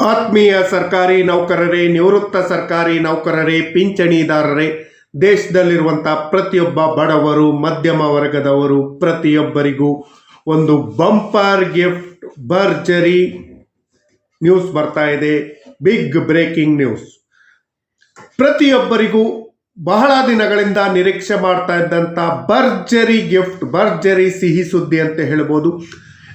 ಆತ್ಮೀಯ ಸರ್ಕಾರಿ ನೌಕರರೇ, ನಿವೃತ್ತ ಸರ್ಕಾರಿ ನೌಕರರೇ, ಪಿಂಚಣಿದಾರರೇ ದೇಶದಲ್ಲಿರುವಂಥ ಪ್ರತಿಯೊಬ್ಬ ಬಡವರು, ಮಧ್ಯಮ ವರ್ಗದವರು, ಪ್ರತಿಯೊಬ್ಬರಿಗೂ ಒಂದು ಬಂಪರ್ ಗಿಫ್ಟ್ ಭರ್ಜರಿ ನ್ಯೂಸ್ ಬರ್ತಾ ಇದೆ. Big breaking news. ಪ್ರತಿಯೊಬ್ಬರಿಗೂ ಬಹಳ ದಿನಗಳಿಂದ ನಿರೀಕ್ಷೆ ಮಾಡ್ತಾ ಇದ್ದಂಥ ಭರ್ಜರಿ ಗಿಫ್ಟ್, ಭರ್ಜರಿ ಸಿಹಿ ಸುದ್ದಿ ಅಂತ ಹೇಳ್ಬೋದು.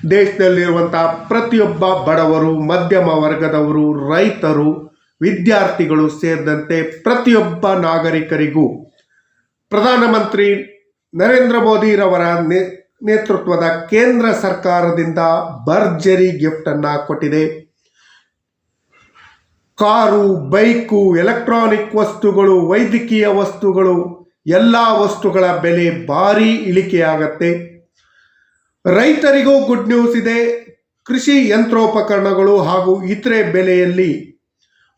ದೇಶದಲ್ಲಿರುವಂಥ ಪ್ರತಿಯೊಬ್ಬ ಬಡವರು, ಮಧ್ಯಮ ವರ್ಗದವರು, ರೈತರು, ವಿದ್ಯಾರ್ಥಿಗಳು ಸೇರಿದಂತೆ ಪ್ರತಿಯೊಬ್ಬ ನಾಗರಿಕರಿಗೂ ಪ್ರಧಾನಮಂತ್ರಿ ನರೇಂದ್ರ ಮೋದಿರವರ ನೇ- ನೇತೃತ್ವದ ಕೇಂದ್ರ ಸರ್ಕಾರದಿಂದ ಭರ್ಜರಿ ಗಿಫ್ಟನ್ನು ಕೊಟ್ಟಿದೆ. ಕಾರು, ಬೈಕು, ಎಲೆಕ್ಟ್ರಾನಿಕ್ ವಸ್ತುಗಳು, ವೈದ್ಯಕೀಯ ವಸ್ತುಗಳು, ಎಲ್ಲ ವಸ್ತುಗಳ ಬೆಲೆ ಭಾರಿ ಇಳಿಕೆಯಾಗತ್ತೆ. ರೈತರಿಗೂ ಗುಡ್ ನ್ಯೂಸ್ ಇದೆ. ಕೃಷಿ ಯಂತ್ರೋಪಕರಣಗಳು ಹಾಗೂ ಇತರೆ ಬೆಲೆಯಲ್ಲಿ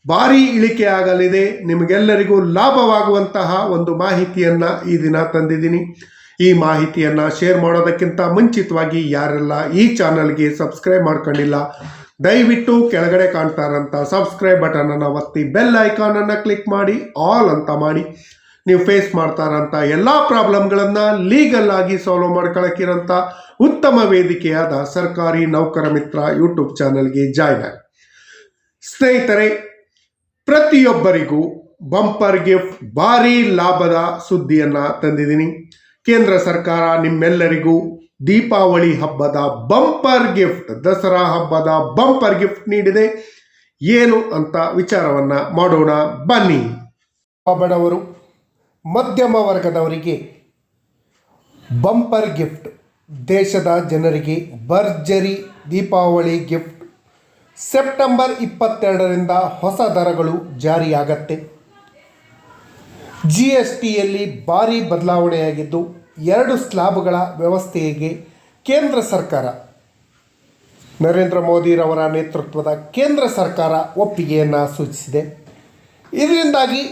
ಭಾರಿ ಇಳಿಕೆ ಆಗಲಿದೆ. ನಿಮಗೆಲ್ಲರಿಗೂ ಲಾಭವಾಗುವಂತಹ ಒಂದು ಮಾಹಿತಿಯನ್ನು ಈ ದಿನ ತಂದಿದ್ದೀನಿ. ಈ ಮಾಹಿತಿಯನ್ನು ಶೇರ್ ಮಾಡೋದಕ್ಕಿಂತ ಮುಂಚಿತವಾಗಿ ಯಾರೆಲ್ಲ ಈ ಚಾನಲ್ಗೆ ಸಬ್ಸ್ಕ್ರೈಬ್ ಮಾಡ್ಕೊಂಡಿಲ್ಲ, ದಯವಿಟ್ಟು ಕೆಳಗಡೆ ಕಾಣ್ತಾರಂತ ಸಬ್ಸ್ಕ್ರೈಬ್ ಬಟನನ್ನು ಒತ್ತಿ ಬೆಲ್ ಐಕಾನನ್ನು ಕ್ಲಿಕ್ ಮಾಡಿ ಆಲ್ ಅಂತ ಮಾಡಿ. ನೀವು ಫೇಸ್ ಮಾಡ್ತಾರಂತ ಎಲ್ಲ ಪ್ರಾಬ್ಲಮ್ಗಳನ್ನು ಲೀಗಲ್ ಆಗಿ ಸಾಲ್ವ್ ಮಾಡ್ಕೊಳಕ್ಕಿರೋಂಥ ಉತ್ತಮ ವೇದಿಕೆಯಾದ ಸರ್ಕಾರಿ ನೌಕರ ಮಿತ್ರ ಯೂಟ್ಯೂಬ್ ಚಾನಲ್ಗೆ ಜಾಯ್ನ್ ಆಗಿ. ಸ್ನೇಹಿತರೆ, ಪ್ರತಿಯೊಬ್ಬರಿಗೂ ಬಂಪರ್ ಗಿಫ್ಟ್ ಭಾರಿ ಲಾಭದ ಸುದ್ದಿಯನ್ನು ತಂದಿದ್ದೀನಿ. ಕೇಂದ್ರ ಸರ್ಕಾರ ನಿಮ್ಮೆಲ್ಲರಿಗೂ ದೀಪಾವಳಿ ಹಬ್ಬದ ಬಂಪರ್ ಗಿಫ್ಟ್ ದಸರಾ ಹಬ್ಬದ ಬಂಪರ್ ಗಿಫ್ಟ್ ನೀಡಿದೆ. ಏನು ಅಂತ ವಿಚಾರವನ್ನು ಮಾಡೋಣ. ಬನ್ನಿ. ಬಡವರು. ಮಧ್ಯಮ ವರ್ಗದವರಿಗೆ ಬಂಪರ್ ಗಿಫ್ಟ್, ದೇಶದ ಜನರಿಗೆ ಭರ್ಜರಿ ದೀಪಾವಳಿ ಗಿಫ್ಟ್. ಸೆಪ್ಟೆಂಬರ್ ಇಪ್ಪತ್ತೆರಡರಿಂದ ಹೊಸ ದರಗಳು ಜಾರಿಯಾಗತ್ತೆ. ಜಿ ಎಸ್ ಟಿಯಲ್ಲಿ ಭಾರೀ ಬದಲಾವಣೆಯಾಗಿದ್ದು ಎರಡು ಸ್ಲಾಬ್ಗಳ ವ್ಯವಸ್ಥೆಗೆ ಕೇಂದ್ರ ಸರ್ಕಾರ, ನರೇಂದ್ರ ಮೋದಿರವರ ನೇತೃತ್ವದ ಕೇಂದ್ರ ಸರ್ಕಾರ ಒಪ್ಪಿಗೆಯನ್ನು ಸೂಚಿಸಿದೆ. ಇದರಿಂದಾಗಿ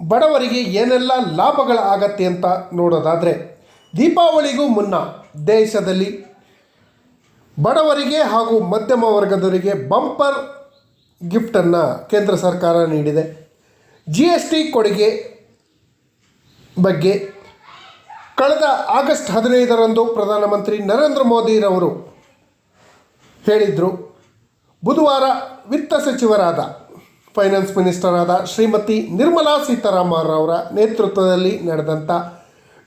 ಬಡವರಿಗೆ ಏನೆಲ್ಲ ಲಾಭಗಳಾಗತ್ತೆ ಅಂತ ನೋಡೋದಾದರೆ, ದೀಪಾವಳಿಗೂ ಮುನ್ನ ದೇಶದಲ್ಲಿ ಬಡವರಿಗೆ ಹಾಗೂ ಮಧ್ಯಮ ವರ್ಗದವರಿಗೆ ಬಂಪರ್ ಗಿಫ್ಟನ್ನು ಕೇಂದ್ರ ಸರ್ಕಾರ ನೀಡಿದೆ. ಜಿ ಎಸ್ ಟಿ ಕೊಡುಗೆ ಬಗ್ಗೆ ಕಳೆದ ಆಗಸ್ಟ್ ಹದಿನೈದರಂದು ಪ್ರಧಾನಮಂತ್ರಿ ನರೇಂದ್ರ ಮೋದಿರವರು ಹೇಳಿದರು. ಬುಧವಾರ ವಿತ್ತ ಸಚಿವರಾದ ಫೈನಾನ್ಸ್ ಮಿನಿಸ್ಟರ್ ಆದ ಶ್ರೀಮತಿ ನಿರ್ಮಲಾ ಸೀತಾರಾಮನ್ ಅವರ ನೇತೃತ್ವದಲ್ಲಿ ನಡೆದಂಥ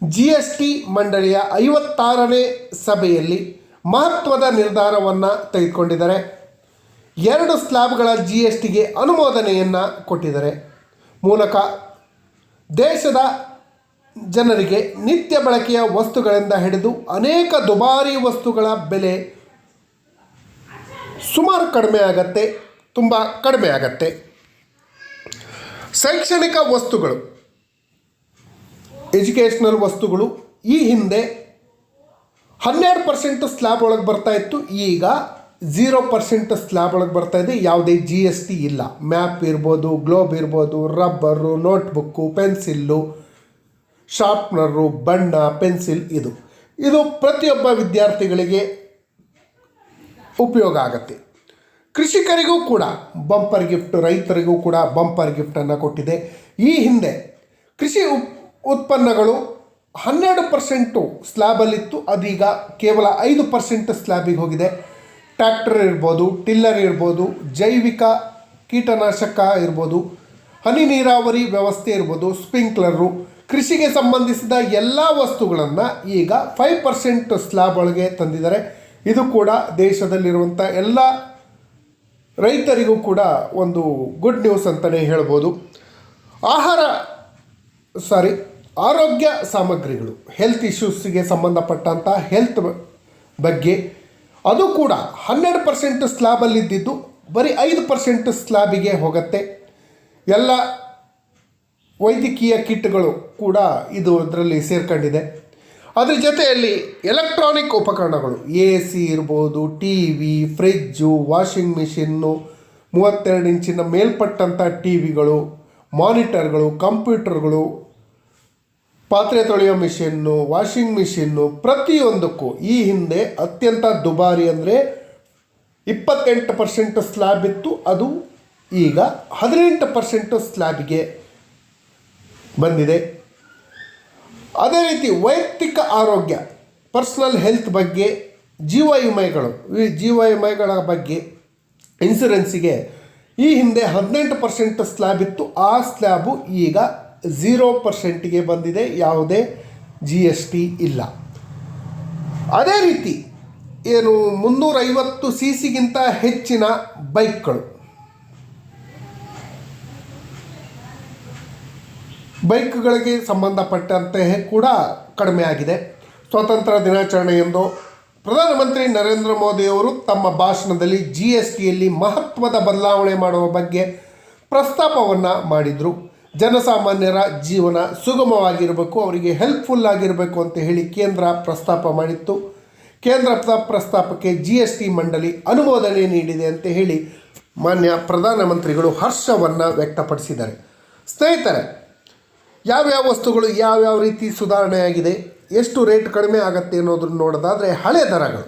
ಜಿ ಎಸ್ ಟಿ ಮಂಡಳಿಯ ಐವತ್ತಾರನೇ ಸಭೆಯಲ್ಲಿ ಮಹತ್ವದ ನಿರ್ಧಾರವನ್ನು ತೆಗೆದುಕೊಂಡಿದ್ದಾರೆ. ಎರಡು ಸ್ಲ್ಯಾಬ್ಗಳ ಜಿ ಎಸ್ ಟಿಗೆ ಅನುಮೋದನೆಯನ್ನು ಕೊಟ್ಟಿದ್ದಾರೆ. ಮೂಲಕ ದೇಶದ ಜನರಿಗೆ ನಿತ್ಯ ಬಳಕೆಯ ವಸ್ತುಗಳಿಂದ ಹಿಡಿದು ಅನೇಕ ದುಬಾರಿ ವಸ್ತುಗಳ ಬೆಲೆ ಸುಮಾರು ಕಡಿಮೆ ಆಗತ್ತೆ, ತುಂಬ ಕಡಿಮೆ ಆಗತ್ತೆ. ಶೈಕ್ಷಣಿಕ ವಸ್ತುಗಳು ಎಜುಕೇಷ್ನಲ್ ವಸ್ತುಗಳು ಈ ಹಿಂದೆ ಹನ್ನೆರಡು ಪರ್ಸೆಂಟ್ ಸ್ಲ್ಯಾಬ್ ಒಳಗೆ ಬರ್ತಾ ಇತ್ತು, ಈಗ ಝೀರೋ ಪರ್ಸೆಂಟ್ ಸ್ಲ್ಯಾಬ್ ಒಳಗೆ ಬರ್ತಾ ಇದೆ, ಯಾವುದೇ ಜಿ ಎಸ್ ಟಿ ಇಲ್ಲ. ಮ್ಯಾಪ್ ಇರ್ಬೋದು ಗ್ಲೋಬ್ ಇರ್ಬೋದು ರಬ್ಬರು ನೋಟ್ಬುಕ್ಕು ಪೆನ್ಸಿಲ್ಲು ಶಾರ್ಪ್ನರು ಬಣ್ಣ ಪೆನ್ಸಿಲ್ ಇದು. ಇದು ಪ್ರತಿಯೊಬ್ಬ ವಿದ್ಯಾರ್ಥಿಗಳಿಗೆ ಉಪಯೋಗ ಆಗುತ್ತೆ. ಕೃಷಿಕರಿಗೂ ಕೂಡ ಬಂಪರ್ ಗಿಫ್ಟ್, ರೈತರಿಗೂ ಕೂಡ ಬಂಪರ್ ಗಿಫ್ಟನ್ನು ಕೊಟ್ಟಿದೆ. ಈ ಹಿಂದೆ ಕೃಷಿ ಉಪ್ ಉತ್ಪನ್ನಗಳು ಹನ್ನೆರಡು ಪರ್ಸೆಂಟು ಸ್ಲ್ಯಾಬಲ್ಲಿತ್ತು ಅದೀಗ ಕೇವಲ ಐದು ಪರ್ಸೆಂಟ್ ಸ್ಲ್ಯಾಬಿಗೆ ಹೋಗಿದೆ. ಟ್ರ್ಯಾಕ್ಟರ್ ಇರ್ಬೋದು, ಟಿಲ್ಲರ್ ಇರ್ಬೋದು, ಜೈವಿಕ ಕೀಟನಾಶಕ ಇರ್ಬೋದು, ಹನಿ ನೀರಾವರಿ ವ್ಯವಸ್ಥೆ ಇರ್ಬೋದು ಸ್ಪ್ರಿಂಕ್ಲರು ಕೃಷಿಗೆ ಸಂಬಂಧಿಸಿದ ಎಲ್ಲ ವಸ್ತುಗಳನ್ನು ಈಗ ಫೈವ್ ಪರ್ಸೆಂಟ್ ಸ್ಲ್ಯಾಬ್ ಒಳಗೆ ತಂದಿದ್ದಾರೆ. ಇದು ಕೂಡ ದೇಶದಲ್ಲಿರುವಂಥ ಎಲ್ಲ ರೈತರಿಗೂ ಕೂಡ ಒಂದು ಗುಡ್ ನ್ಯೂಸ್ ಅಂತಲೇ ಹೇಳ್ಬೋದು. ಆಹಾರ ಸಾರಿ ಆರೋಗ್ಯ ಸಾಮಗ್ರಿಗಳು ಹೆಲ್ತ್ ಇಶ್ಯೂಸ್ಗೆ ಸಂಬಂಧಪಟ್ಟಂಥ ಹೆಲ್ತ್ ಬಗ್ಗೆ ಅದು ಕೂಡ ಹನ್ನೆರಡು ಪರ್ಸೆಂಟ್ ಸ್ಲ್ಯಾಬಲ್ಲಿದ್ದಿದ್ದು ಬರೀ ಐದು ಪರ್ಸೆಂಟ್ ಸ್ಲ್ಯಾಬಿಗೆ ಹೋಗುತ್ತೆ. ಎಲ್ಲ ವೈದ್ಯಕೀಯ ಕಿಟ್ಗಳು ಕೂಡ ಇದು ಅದರಲ್ಲಿ ಸೇರ್ಕೊಂಡಿದೆ. ಅದ್ರ ಜೊತೆಯಲ್ಲಿ ಎಲೆಕ್ಟ್ರಾನಿಕ್ ಉಪಕರಣಗಳು ಎ ಸಿ ಇರ್ಬೋದು T V fridge, washing machine, ಮೂವತ್ತೆರಡು ಇಂಚಿನ ಮೇಲ್ಪಟ್ಟಂಥ ಟಿ ವಿಗಳು ಮಾನಿಟರ್ಗಳು, ಕಂಪ್ಯೂಟರ್ಗಳು, ಪಾತ್ರೆ ತೊಳೆಯೋ ಮಿಷಿನ್ನು, ವಾಷಿಂಗ್ ಮಿಷಿನ್ನು ಪ್ರತಿಯೊಂದಕ್ಕೂ ಈ ಹಿಂದೆ ಅತ್ಯಂತ ದುಬಾರಿ ಅಂದರೆ ಇಪ್ಪತ್ತೆಂಟು ಪರ್ಸೆಂಟ್ ಸ್ಲ್ಯಾಬ್ ಇತ್ತು. ಅದು ಈಗ ಹದಿನೆಂಟು ಪರ್ಸೆಂಟ್ ಸ್ಲ್ಯಾಬ್ಗೆ ಬಂದಿದೆ. ಅದೇ ರೀತಿ ವೈಯಕ್ತಿಕ ಆರೋಗ್ಯ ಪರ್ಸ್ನಲ್ ಹೆಲ್ತ್ ಬಗ್ಗೆ ಜೀವ ವಿಮೆಗಳು ಜೀವ ವಿಮೆಗಳ ಬಗ್ಗೆ ಇನ್ಸೂರೆನ್ಸಿಗೆ ಈ ಹಿಂದೆ ಹದಿನೆಂಟು ಪರ್ಸೆಂಟ್ ಸ್ಲ್ಯಾಬ್ ಇತ್ತು. ಆ ಸ್ಲ್ಯಾಬು ಈಗ ಝೀರೋ ಪರ್ಸೆಂಟಿಗೆ ಬಂದಿದೆ. ಯಾವುದೇ ಜಿ ಎಸ್ ಟಿ ಇಲ್ಲ. ಅದೇ ರೀತಿ ಏನು ಮುನ್ನೂರೈವತ್ತು ಸಿ ಸಿಗಿಂತ ಹೆಚ್ಚಿನ ಬೈಕ್ಗಳು ಬೈಕ್ಗಳಿಗೆ ಸಂಬಂಧಪಟ್ಟಂತೆ ಕೂಡ ಕಡಿಮೆ ಆಗಿದೆ ಸ್ವಾತಂತ್ರ್ಯ ದಿನಾಚರಣೆಯಂದು ಪ್ರಧಾನಮಂತ್ರಿ ನರೇಂದ್ರ ಮೋದಿಯವರು ತಮ್ಮ ಭಾಷಣದಲ್ಲಿ ಜಿ ಎಸ್ ಟಿಯಲ್ಲಿ ಮಹತ್ವದ ಬದಲಾವಣೆ ಮಾಡುವ ಬಗ್ಗೆ ಪ್ರಸ್ತಾಪವನ್ನು ಮಾಡಿದರು. ಜನಸಾಮಾನ್ಯರ ಜೀವನ ಸುಗಮವಾಗಿರಬೇಕು, ಅವರಿಗೆ ಹೆಲ್ಪ್ಫುಲ್ ಆಗಿರಬೇಕು ಅಂತ ಹೇಳಿ ಕೇಂದ್ರ ಪ್ರಸ್ತಾಪ ಮಾಡಿತ್ತು. ಕೇಂದ್ರ ಪ್ರಸ್ತಾಪಕ್ಕೆ ಜಿ ಎಸ್ ಟಿ ಮಂಡಳಿ ಅನುಮೋದನೆ ನೀಡಿದೆ ಅಂತ ಹೇಳಿ ಮಾನ್ಯ ಪ್ರಧಾನಮಂತ್ರಿಗಳು ಹರ್ಷವನ್ನು ವ್ಯಕ್ತಪಡಿಸಿದ್ದಾರೆ. ಸ್ನೇಹಿತರೆ ಯಾವ್ಯಾವ ವಸ್ತುಗಳು ಯಾವ್ಯಾವ ರೀತಿ ಸುಧಾರಣೆಯಾಗಿದೆ, ಎಷ್ಟು ರೇಟ್ ಕಡಿಮೆ ಆಗುತ್ತೆ ಅನ್ನೋದನ್ನು ನೋಡೋದಾದರೆ ಹಳೆ ದರಗಳು.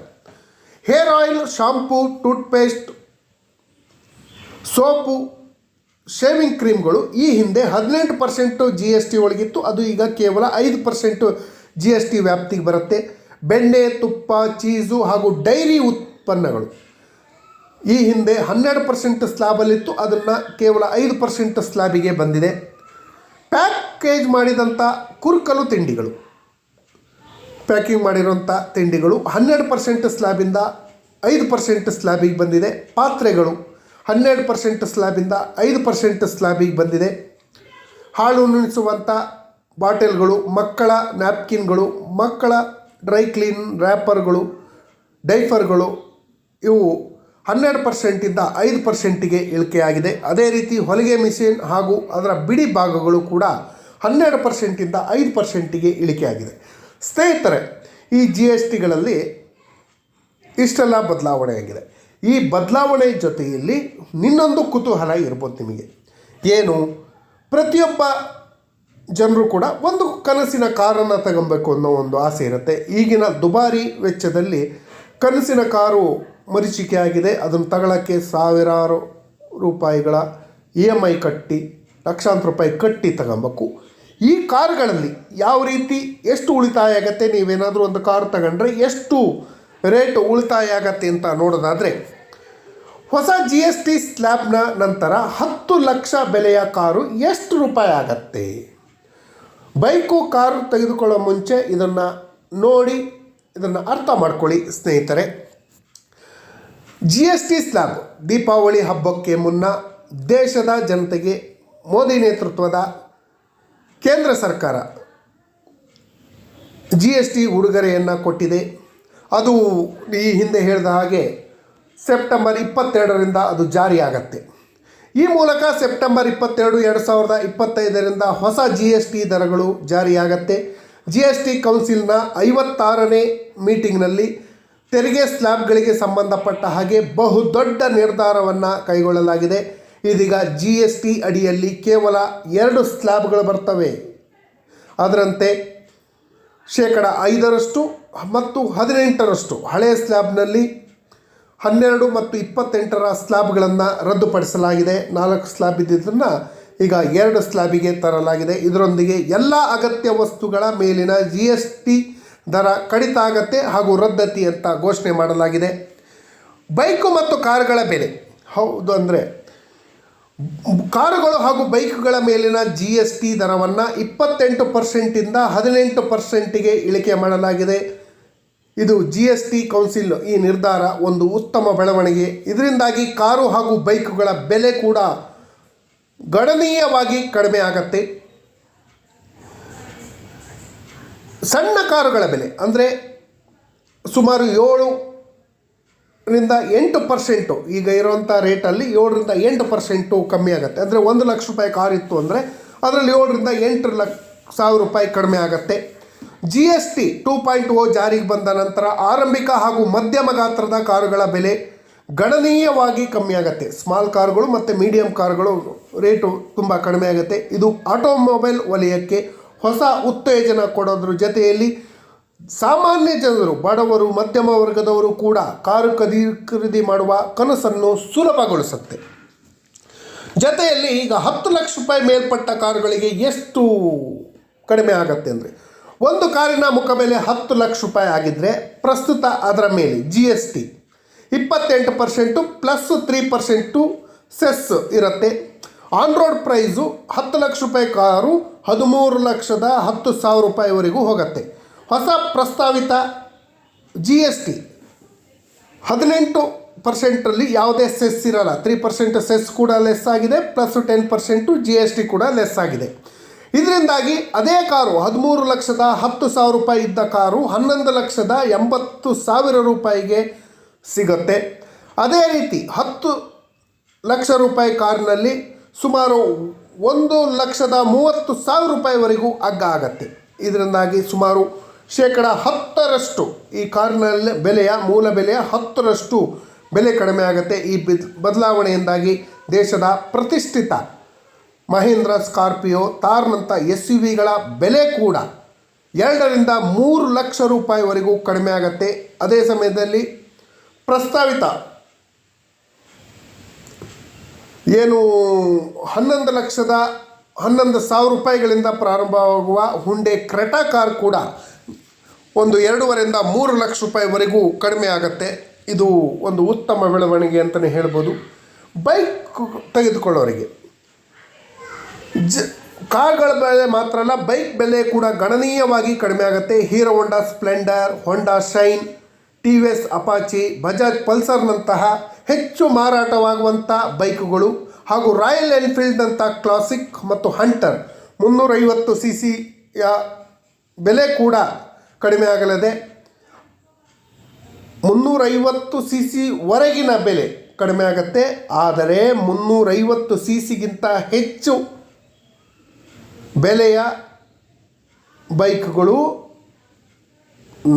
Hair oil, shampoo, toothpaste, soap, shaving ಕ್ರೀಮ್ಗಳು ಈ ಹಿಂದೆ ಹದಿನೆಂಟು ಪರ್ಸೆಂಟು ಜಿ ಎಸ್ ಟಿ ಒಳಗಿತ್ತು, ಅದು ಈಗ ಕೇವಲ ಐದು ಪರ್ಸೆಂಟು ಜಿ ಎಸ್ ಟಿ ವ್ಯಾಪ್ತಿಗೆ ಬರುತ್ತೆ. ಬೆಣ್ಣೆ, ತುಪ್ಪ, ಚೀಸು ಹಾಗೂ ಡೈರಿ ಉತ್ಪನ್ನಗಳು. ಈ ಹಿಂದೆ ಹನ್ನೆರಡು ಪರ್ಸೆಂಟ್ ಸ್ಲ್ಯಾಬಲ್ಲಿತ್ತು ಅದನ್ನು ಕೇವಲ ಐದು ಪರ್ಸೆಂಟ್ ಸ್ಲ್ಯಾಬಿಗೆ ಬಂದಿದೆ. ಪ್ಯಾಕೇಜ್ ಮಾಡಿದಂಥ ಕುರುಕಲು ತಿಂಡಿಗಳು. ಪ್ಯಾಕಿಂಗ್ ಮಾಡಿರೋಂಥ ತಿಂಡಿಗಳು ಹನ್ನೆರಡು ಪರ್ಸೆಂಟ್ ಸ್ಲ್ಯಾಬಿಂದ ಐದು ಪರ್ಸೆಂಟ್ ಸ್ಲ್ಯಾಬಿಗೆ ಬಂದಿದೆ. ಪಾತ್ರೆಗಳು ಹನ್ನೆರಡು ಪರ್ಸೆಂಟ್ ಸ್ಲ್ಯಾಬಿಂದ ಐದು ಪರ್ಸೆಂಟ್ ಸ್ಲ್ಯಾಬಿಗೆ ಬಂದಿದೆ. ಹಾಳು ಉಣಿಸುವಂಥ ಬಾಟಲ್ಗಳು, ಮಕ್ಕಳ ನ್ಯಾಪ್ಕಿನ್ಗಳು, ಮಕ್ಕಳ ಡ್ರೈ ಕ್ಲೀನ್ ರ್ಯಾಪರ್ಗಳು, ಡೈಫರ್ಗಳು, ಇವು ಹನ್ನೆರಡು ಪರ್ಸೆಂಟಿಂದ ಐದು ಪರ್ಸೆಂಟಿಗೆ ಇಳಿಕೆಯಾಗಿದೆ. ಅದೇ ರೀತಿ ಹೊಲಿಗೆ ಮಿಷಿನ್ ಹಾಗೂ ಅದರ ಬಿಡಿ ಭಾಗಗಳು ಕೂಡ ಹನ್ನೆರಡು ಪರ್ಸೆಂಟಿಂದ ಐದು ಪರ್ಸೆಂಟಿಗೆ ಇಳಿಕೆಯಾಗಿದೆ. ಸ್ನೇಹಿತರೆ, ಈ ಜಿ ಎಸ್ ಟಿಗಳಲ್ಲಿ ಇಷ್ಟೆಲ್ಲ ಬದಲಾವಣೆಯಾಗಿದೆ. ಈ ಬದಲಾವಣೆ ಜೊತೆಯಲ್ಲಿ ನಿನ್ನೊಂದು ಕುತೂಹಲ ಇರ್ಬೋದು ನಿಮಗೆ. ಏನು? ಪ್ರತಿಯೊಬ್ಬ ಜನರು ಕೂಡ ಒಂದು ಕನಸಿನ ಕಾರನ್ನು ತಗೊಬೇಕು ಅನ್ನೋ ಒಂದು ಆಸೆ ಇರುತ್ತೆ. ಈಗಿನ ದುಬಾರಿ ವೆಚ್ಚದಲ್ಲಿ ಕನಸಿನ ಕಾರು ಮರೀಚಿಕೆ ಆಗಿದೆ ಅದನ್ನು ತಗೊಳ್ಳೋಕ್ಕೆ ಸಾವಿರಾರು ರೂಪಾಯಿಗಳ ಇ ಎಂ ಐ ಕಟ್ಟಿ, ಲಕ್ಷಾಂತರ ರೂಪಾಯಿ ಕಟ್ಟಿ ತಗೊಬೇಕು. ಈ ಕಾರುಗಳಲ್ಲಿ ಯಾವ ರೀತಿ ಎಷ್ಟು ಉಳಿತಾಯ ಆಗತ್ತೆ? ನೀವೇನಾದರೂ ಒಂದು ಕಾರ್ ತಗೊಂಡ್ರೆ ಎಷ್ಟು ರೇಟ್ ಉಳಿತಾಯ ಆಗತ್ತೆ ಅಂತ ನೋಡೋದಾದರೆ, ಹೊಸ ಜಿ ಎಸ್ ಟಿ ಸ್ಲ್ಯಾಬ್ನ ನಂತರ ಹತ್ತು ಲಕ್ಷ ಬೆಲೆಯ ಕಾರು ಎಷ್ಟು ರೂಪಾಯಿ ಆಗತ್ತೆ? ಬೈಕು, ಕಾರು ತೆಗೆದುಕೊಳ್ಳೋ ಮುಂಚೆ ಇದನ್ನು ನೋಡಿ, ಇದನ್ನು ಅರ್ಥ ಮಾಡ್ಕೊಳ್ಳಿ ಸ್ನೇಹಿತರೆ. G S T slab Deepavali ಹಬ್ಬಕ್ಕೆ ಮುನ್ನ ದೇಶದ ಜನತೆಗೆ ಮೋದಿ ನೇತೃತ್ವದ ಕೇಂದ್ರ ಸರ್ಕಾರ ಜಿ ಎಸ್ ಟಿ ಉಡುಗೊರೆಯನ್ನು ಕೊಟ್ಟಿದೆ. ಅದು ಈ ಹಿಂದೆ ಹೇಳಿದ ಹಾಗೆ ಸೆಪ್ಟೆಂಬರ್ ಇಪ್ಪತ್ತೆರಡರಿಂದ ಅದು ಜಾರಿಯಾಗತ್ತೆ. ಈ ಮೂಲಕ ಸೆಪ್ಟೆಂಬರ್ ಇಪ್ಪತ್ತೆರಡು ಎರಡು ಸಾವಿರದ ಇಪ್ಪತ್ತೈದರಿಂದ ಹೊಸ ಜಿ ಎಸ್ ಟಿ ದರಗಳು ಜಾರಿಯಾಗತ್ತೆ. ಜಿ ಎಸ್ ಟಿ ಕೌನ್ಸಿಲ್ನ ಐವತ್ತಾರನೇ ಮೀಟಿಂಗ್ನಲ್ಲಿ ತೆರಿಗೆ ಸ್ಲ್ಯಾಬ್ಗಳಿಗೆ ಸಂಬಂಧಪಟ್ಟ ಹಾಗೆ ಬಹುದೊಡ್ಡ ನಿರ್ಧಾರವನ್ನು ಕೈಗೊಳ್ಳಲಾಗಿದೆ. ಇದೀಗ ಜಿ ಎಸ್ ಟಿ ಅಡಿಯಲ್ಲಿ ಕೇವಲ ಎರಡು ಸ್ಲ್ಯಾಬ್ಗಳು ಬರ್ತವೆ. ಅದರಂತೆ ಶೇಕಡ ಐದರಷ್ಟು ಮತ್ತು ಹದಿನೆಂಟರಷ್ಟು ಹಳೆಯ ಸ್ಲ್ಯಾಬ್ನಲ್ಲಿ ಹನ್ನೆರಡು ಮತ್ತು ಇಪ್ಪತ್ತೆಂಟರ ಸ್ಲ್ಯಾಬ್ಗಳನ್ನು ರದ್ದುಪಡಿಸಲಾಗಿದೆ. ನಾಲ್ಕು ಸ್ಲ್ಯಾಬ್ ಇದ್ದಿದ್ದನ್ನು ಈಗ ಎರಡು ಸ್ಲ್ಯಾಬಿಗೆ ತರಲಾಗಿದೆ. ಇದರೊಂದಿಗೆ ಎಲ್ಲ ಅಗತ್ಯ ವಸ್ತುಗಳ ಮೇಲಿನ ಜಿ ಎಸ್ ಟಿ ದರ ಕಡಿತ ಆಗತ್ತೆ ಹಾಗೂ ರದ್ದತಿ ಅಂತ ಘೋಷಣೆ ಮಾಡಲಾಗಿದೆ. ಬೈಕು ಮತ್ತು ಕಾರುಗಳ ಬೆಲೆ. ಹೌದು ಅಂದರೆ ಕಾರುಗಳು ಹಾಗೂ ಬೈಕ್ಗಳ ಮೇಲಿನ ಜಿ ಎಸ್ ಟಿ ದರವನ್ನು ಇಪ್ಪತ್ತೆಂಟು ಪರ್ಸೆಂಟಿಂದ ಹದಿನೆಂಟು ಪರ್ಸೆಂಟಿಗೆ ಇಳಿಕೆ ಮಾಡಲಾಗಿದೆ. ಇದು ಜಿ ಎಸ್ ಟಿ ಕೌನ್ಸಿಲ್ ಈ ನಿರ್ಧಾರ ಒಂದು ಉತ್ತಮ ಬೆಳವಣಿಗೆ. ಇದರಿಂದಾಗಿ ಕಾರು ಹಾಗೂ ಬೈಕ್ಗಳ ಬೆಲೆ ಕೂಡ ಗಣನೀಯವಾಗಿ ಕಡಿಮೆ ಆಗತ್ತೆ. ಸಣ್ಣ ಕಾರುಗಳ ಬೆಲೆ ಅಂದರೆ ಸುಮಾರು ಏಳು ರಿಂದ ಎಂಟು ಪರ್ಸೆಂಟು, ಈಗ ಇರೋವಂಥ ರೇಟಲ್ಲಿ ಏಳರಿಂದ ಎಂಟು ಪರ್ಸೆಂಟು ಕಮ್ಮಿ ಆಗುತ್ತೆ. ಅಂದರೆ ಒಂದು ಲಕ್ಷ ರೂಪಾಯಿ ಕಾರ್ ಇತ್ತು ಅಂದರೆ ಅದರಲ್ಲಿ ಏಳರಿಂದ ಎಂಟು ಲಕ್ಷ ಸಾವಿರ ರೂಪಾಯಿ ಕಡಿಮೆ ಆಗುತ್ತೆ. G S T two point O ಜಾರಿಗೆ ಬಂದ ನಂತರ ಆರಂಭಿಕ ಹಾಗೂ ಮಧ್ಯಮ ಗಾತ್ರದ ಕಾರುಗಳ ಬೆಲೆ ಗಣನೀಯವಾಗಿ ಕಮ್ಮಿ ಆಗುತ್ತೆ. ಸ್ಮಾಲ್ ಕಾರುಗಳು ಮತ್ತು ಮೀಡಿಯಂ ಕಾರುಗಳು ರೇಟು ತುಂಬ ಕಡಿಮೆ ಆಗುತ್ತೆ. ಇದು ಆಟೋಮೊಬೈಲ್ ವಲಯಕ್ಕೆ ಹೊಸ ಉತ್ತೇಜನ ಕೊಡೋದ್ರ ಜೊತೆಯಲ್ಲಿ ಸಾಮಾನ್ಯ ಜನರು, ಬಡವರು, ಮಧ್ಯಮ ವರ್ಗದವರು ಕೂಡ ಕಾರು ಖರೀ ಖರೀದಿ ಮಾಡುವ ಕನಸನ್ನು ಸುಲಭಗೊಳಿಸುತ್ತೆ. ಜೊತೆಯಲ್ಲಿ ಈಗ ಹತ್ತು ಲಕ್ಷ ರೂಪಾಯಿ ಮೇಲ್ಪಟ್ಟ ಕಾರುಗಳಿಗೆ ಎಷ್ಟು ಕಡಿಮೆ ಆಗತ್ತೆ ಅಂದರೆ, ಒಂದು ಕಾರಿನ ಮುಖ ಮೇಲೆ ಹತ್ತು ಲಕ್ಷ ರೂಪಾಯಿ ಆಗಿದ್ದರೆ ಪ್ರಸ್ತುತ ಅದರ ಮೇಲೆ ಜಿ ಎಸ್ ಟಿ ಇಪ್ಪತ್ತೆಂಟು percent plus three percent cess ಇರುತ್ತೆ. ಆನ್ ರೋಡ್ ಪ್ರೈಸು ಹತ್ತು ಲಕ್ಷ ರೂಪಾಯಿ ಕಾರು ಹದಿಮೂರು ಲಕ್ಷದ ಹತ್ತು ಸಾವಿರ ರೂಪಾಯಿವರೆಗೂ ಹೋಗುತ್ತೆ. ಹೊಸ ಪ್ರಸ್ತಾವಿತ ಜಿ ಎಸ್ ಟಿ ಹದಿನೆಂಟು ಪರ್ಸೆಂಟಲ್ಲಿ ಯಾವುದೇ ಸೆಸ್ ಇರಲ್ಲ. ತ್ರೀ ಪರ್ಸೆಂಟ್ ಸೆಸ್ ಕೂಡ ಲೆಸ್ ಆಗಿದೆ plus ten percent G S T ಕೂಡ ಲೆಸ್ ಆಗಿದೆ. ಇದರಿಂದಾಗಿ ಅದೇ ಕಾರು ಹದಿಮೂರು ಲಕ್ಷದ ಹತ್ತು ಸಾವಿರ ರೂಪಾಯಿ ಇದ್ದ ಕಾರು ಹನ್ನೊಂದು ಲಕ್ಷದ ಎಂಬತ್ತು ಸಾವಿರ ರೂಪಾಯಿಗೆ ಸಿಗುತ್ತೆ. ಅದೇ ರೀತಿ ಹತ್ತು ಲಕ್ಷ ರೂಪಾಯಿ ಕಾರಿನಲ್ಲಿ ಸುಮಾರು ಒಂದು ಲಕ್ಷದ ಮೂವತ್ತು ಸಾವಿರ ರೂಪಾಯಿವರೆಗೂ ಅಗ್ಗ ಆಗತ್ತೆ. ಇದರಿಂದಾಗಿ ಸುಮಾರು ಶೇಕಡ ಹತ್ತರಷ್ಟು ಈ ಕಾರಿನಲ್ಲಿ ಬೆಲೆಯ ಮೂಲ ಬೆಲೆಯ ಹತ್ತರಷ್ಟು ಬೆಲೆ ಕಡಿಮೆ ಆಗುತ್ತೆ. ಈ ಬಿದ್, ಬದಲಾವಣೆಯಿಂದಾಗಿ ದೇಶದ ಪ್ರತಿಷ್ಠಿತ ಮಹೀಂದ್ರ ಸ್ಕಾರ್ಪಿಯೋ ತಾರ್ನಂಥ ಎಸ್ ಯು ವಿಗಳ ಬೆಲೆ ಕೂಡ ಎರಡರಿಂದ ಮೂರು ಲಕ್ಷ ರೂಪಾಯಿವರೆಗೂ ಕಡಿಮೆ ಆಗುತ್ತೆ. ಅದೇ ಸಮಯದಲ್ಲಿ ಪ್ರಸ್ತಾವಿತ ಏನು ಹನ್ನೊಂದು ಲಕ್ಷದ ಹನ್ನೊಂದು ಸಾವಿರ ರೂಪಾಯಿಗಳಿಂದ ಪ್ರಾರಂಭವಾಗುವ ಹುಂಡೆ ಕ್ರೆಟಾ ಕಾರ್ ಕೂಡ ಒಂದು ಎರಡೂವರೆಯಿಂದ ಮೂರು ಲಕ್ಷ ರೂಪಾಯಿವರೆಗೂ ಕಡಿಮೆ ಆಗುತ್ತೆ. ಇದು ಒಂದು ಉತ್ತಮ ಬೆಳವಣಿಗೆ ಅಂತಲೇ ಹೇಳ್ಬೋದು. ಬೈಕ್ ತೆಗೆದುಕೊಳ್ಳೋರಿಗೆ. ಜ, ಕಾರ್ಗಳ ಬೆಲೆ ಮಾತ್ರ ಅಲ್ಲ, ಬೈಕ್ ಬೆಲೆ ಕೂಡ ಗಣನೀಯವಾಗಿ ಕಡಿಮೆ ಆಗುತ್ತೆ. Hero Honda Splendor, Honda Shine, T V S Apache, Bajaj ಪಲ್ಸರ್ನಂತಹ ಹೆಚ್ಚು ಮಾರಾಟವಾಗುವಂಥ ಬೈಕುಗಳು ಹಾಗೂ ರಾಯಲ್ ಎನ್ಫೀಲ್ಡ್ನಂಥ ಕ್ಲಾಸಿಕ್ ಮತ್ತು ಹಂಟರ್ ಮುನ್ನೂರೈವತ್ತು ಸಿ ಸಿಯ ಬೆಲೆ ಕೂಡ ಕಡಿಮೆ ಆಗಲಿದೆ ಮುನ್ನೂರೈವತ್ತು ಸಿ ಸಿವರೆಗಿನ ಬೆಲೆ ಕಡಿಮೆ ಆಗುತ್ತೆ. ಆದರೆ ಮುನ್ನೂರೈವತ್ತು ಸಿ ಸಿಗಿಂತ ಹೆಚ್ಚು ಬೆಲೆಯ ಬೈಕ್ಗಳು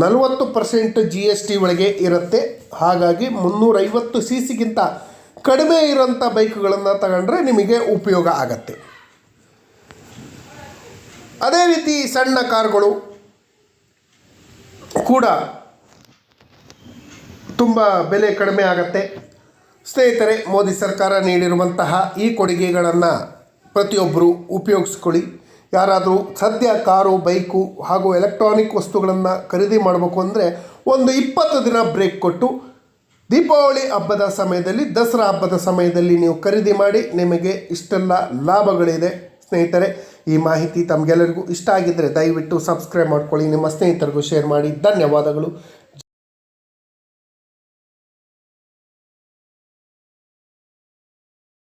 ನಲವತ್ತು ಪರ್ಸೆಂಟ್ ಜಿ ಎಸ್ ಟಿ ಒಳಗೆ ಇರುತ್ತೆ. ಹಾಗಾಗಿ ಮುನ್ನೂರೈವತ್ತು ಸಿ ಸಿಗಿಂತ ಕಡಿಮೆ ಇರೋಂಥ ಬೈಕ್ಗಳನ್ನು ತಗೊಂಡ್ರೆ ನಿಮಗೆ ಉಪಯೋಗ ಆಗತ್ತೆ. ಅದೇ ರೀತಿ ಸಣ್ಣ ಕಾರ್ಗಳು ಕೂಡ ತುಂಬ ಬೆಲೆ ಕಡಿಮೆ ಆಗತ್ತೆ. ಸ್ನೇಹಿತರೆ, ಮೋದಿ ಸರ್ಕಾರ ನೀಡಿರುವಂತಹ ಈ ಕೊಡುಗೆಗಳನ್ನು ಪ್ರತಿಯೊಬ್ಬರು ಉಪಯೋಗಿಸ್ಕೊಳ್ಳಿ. ಯಾರಾದರೂ ಸದ್ಯ ಕಾರು, ಬೈಕು ಹಾಗೂ ಎಲೆಕ್ಟ್ರಾನಿಕ್ ವಸ್ತುಗಳನ್ನು ಖರೀದಿ ಮಾಡಬೇಕು ಅಂದರೆ ಒಂದು ಇಪ್ಪತ್ತು ದಿನ ಬ್ರೇಕ್ ಕೊಟ್ಟು ದೀಪಾವಳಿ ಹಬ್ಬದ ಸಮಯದಲ್ಲಿ, ದಸರಾ ಹಬ್ಬದ ಸಮಯದಲ್ಲಿ ನೀವು ಖರೀದಿ ಮಾಡಿ ನಿಮಗೆ ಇಷ್ಟೆಲ್ಲ ಲಾಭಗಳಿದೆ. ಸ್ನೇಹಿತರೆ ಈ ಮಾಹಿತಿ ತಮಗೆಲ್ಲರಿಗೂ ಇಷ್ಟ ಆಗಿದ್ದರೆ ದಯವಿಟ್ಟು ಸಬ್ಸ್ಕ್ರೈಬ್ ಮಾಡ್ಕೊಳ್ಳಿ. ನಿಮ್ಮ ಸ್ನೇಹಿತರಿಗೂ ಶೇರ್ ಮಾಡಿ. ಧನ್ಯವಾದಗಳು.